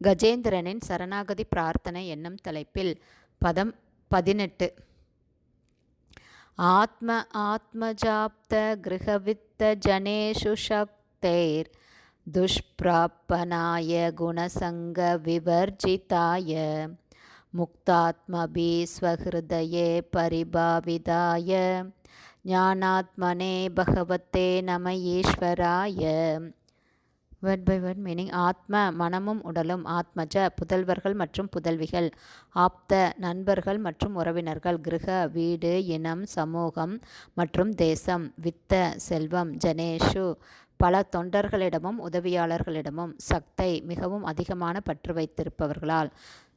கஜேந்திரனின் சரணாகதி பிரார்த்தனை என்னும் தலைப்பில் பதம் பதினெட்டு. ஆத்ம ஆத்மஜாப்த கிரகவித்த ஜனேஷு சக்தேர் துஷ்பிராப்பனாய குணசங்க விவர்ஜிதாய முக்தாத்மபி ஸ்வஹிருதயே பரிபாவிதாய ஞானாத்மனே பகவத்தே நம ஈஸ்வராய வேர்ட் பை வேர்ட் மீனிங் ஆத்ம மனமும் உடலும் ஆத்மஜ புதல்வர்கள் மற்றும் புதல்விகள் ஆப்த நண்பர்கள் மற்றும் உறவினர்கள் கிரக வீடு இனம் சமூகம் மற்றும் தேசம் வித்த செல்வம் ஜனேஷு பல தொண்டர்களிடமும் உதவியாளர்களிடமும் சக்தை மிகவும் அதிகமான பற்று வைத்திருப்பவர்களால்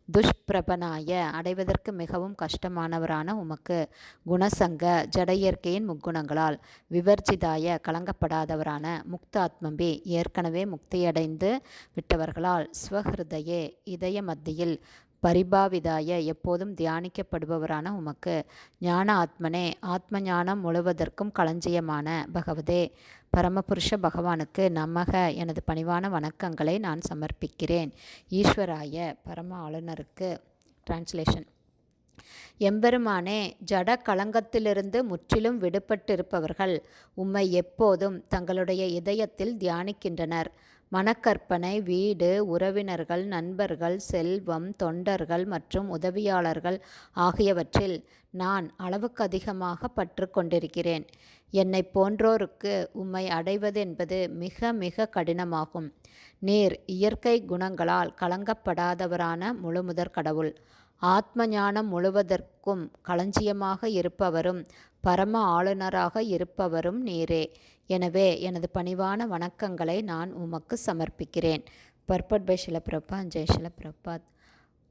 துஷ்பிரபனாய அடைவதற்கு மிகவும் கஷ்டமானவரான உமக்கு குணசங்க ஜட இயற்கையின் முக்குணங்களால் விவர்ஜிதாய கலங்கப்படாதவரான முக்தாத்மபி ஏற்கனவே முக்தியடைந்து விட்டவர்களால் ஸ்வஹிருதயே இதய மத்தியில் பரிபாவிதாய எப்போதும் தியானிக்கப்படுபவரான உமக்கு ஞான ஆத்மனே ஆத்ம ஞானம் முழுவதற்கும் களஞ்சியமான பகவதே. பரமபுருஷ பகவானுக்கு நமக எனது பணிவான வணக்கங்களை நான் சமர்ப்பிக்கிறேன். ஈஸ்வராய பரம ஆளுநருக்கு. டிரான்ஸ்லேஷன் எம்பெருமானே ஜட களங்கத்திலிருந்து முற்றிலும் விடுபட்டிருப்பவர்கள் உம்மை எப்போதும் தங்களுடைய இதயத்தில் தியானிக்கின்றனர். மனக்கற்பனை வீடு உறவினர்கள் நண்பர்கள் செல்வம் தொண்டர்கள் மற்றும் உதவியாளர்கள் ஆகியவற்றில் நான் அளவுக்கு அதிகமாக பற்று கொண்டிருக்கிறேன். என்னை போன்றோருக்கு உம்மை அடைவதென்பது மிக மிக கடினமாகும். நீர் இயற்கை குணங்களால் கலங்கப்படாதவரான முழுமுதற் கடவுள். ஆத்ம ஞானம் முழுவதற்கும் களஞ்சியமாக இருப்பவரும் பரம ஆளுநராக இருப்பவரும் நீரே. எனவே எனது பணிவான வணக்கங்களை நான் உமக்கு சமர்ப்பிக்கிறேன். பர்பட் பை ஷிலப்பிரபா ஜெய் ஷிலப்பிரபாத்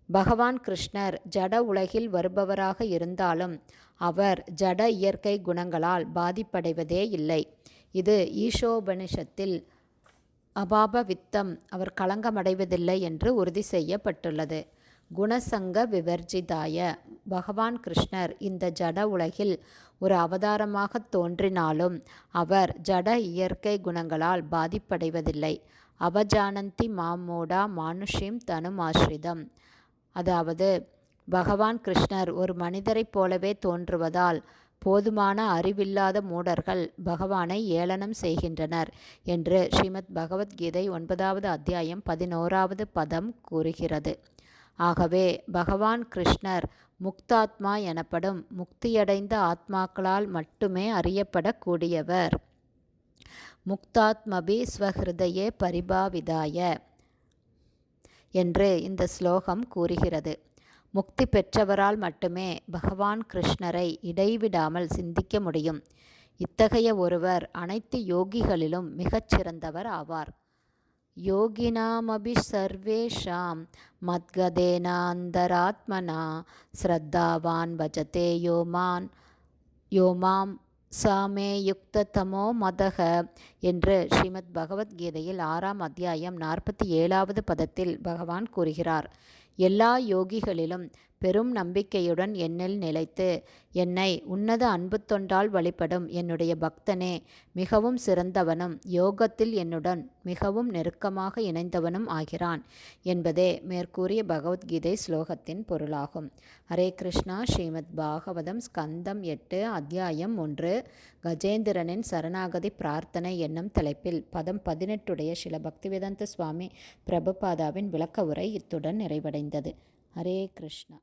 பகவான் கிருஷ்ணர் ஜட உலகில் வருபவராக இருந்தாலும் அவர் ஜட இயற்கை குணங்களால் பாதிப்படைவதே இல்லை. இது ஈஷோபனிஷத்தில் அபாப வித்தம் அவர் களங்கமடைவதில்லை என்று உறுதி செய்யப்பட்டுள்ளது. குணசங்க விவர்ஜிதாய. பகவான் கிருஷ்ணர் இந்த ஜட உலகில் ஒரு அவதாரமாக தோன்றினாலும் அவர் ஜட இயற்கை குணங்களால் பாதிப்படைவதில்லை. அவஜானந்தி மாமோடா மானுஷிம் தனுமாஸ்ரிதம் அதாவது பகவான் கிருஷ்ணர் ஒரு மனிதரைப் போலவே தோன்றுவதால் போதுமான அறிவில்லாத மூடர்கள் பகவானை ஏளனம் செய்கின்றனர் என்று ஸ்ரீமத் பகவத்கீதை ஒன்பதாவது அத்தியாயம் பதினோராவது பதம் கூறுகிறது. ஆகவே பகவான் கிருஷ்ணர் முக்தாத்மா எனப்படும் முக்தியடைந்த ஆத்மாக்களால் மட்டுமே அறியப்படக்கூடியவர். முக்தாத்மபி ஸ்வஹிருதயே பரிபாவிதாய என்று இந்த ஸ்லோகம் கூறுகிறது. முக்தி பெற்றவரால் மட்டுமே பகவான் கிருஷ்ணரை இடைவிடாமல் சிந்திக்க முடியும். இத்தகைய ஒருவர் அனைத்து யோகிகளிலும் மிகச்சிறந்தவர் ஆவார். योगिनामपि सर्वेषां मद्गदेनान्तरात्मना श्रद्धावान् भजते यो मान् यो மாம் சாமே யுக்ததமோ மதக என்று ஸ்ரீமத் பகவத்கீதையில் ஆறாம் அத்தியாயம் நாற்பத்தி ஏழாவது பதத்தில் பகவான் கூறுகிறார் எல்லா யோகிகளிலும் பெரும் நம்பிக்கையுடன் என்னில் நிலைத்து என்னை உன்னத அன்பு தொண்டால் வழிபடும் என்னுடைய பக்தனே மிகவும் சிறந்தவனும் யோகத்தில் என்னுடன் மிகவும் நெருக்கமாக இணைந்தவனும் ஆகிறான் என்பதே மேற்கூறிய பகவத்கீதை ஸ்லோகத்தின் பொருளாகும். ஹரே கிருஷ்ணா. ஸ்ரீமத் பாகவதம் ஸ்கந்தம் எட்டு அத்தியாயம் ஒன்று. கஜேந்திரனின் சரணாகதி பிரார்த்தனை என்னும் தலைப்பில் பதம் பதினெட்டுடைய சில பக்திவேதாந்த சுவாமி பிரபுபாதாவின் விளக்க உரை இத்துடன் நிறைவடைந்தது. ஹரே கிருஷ்ணா.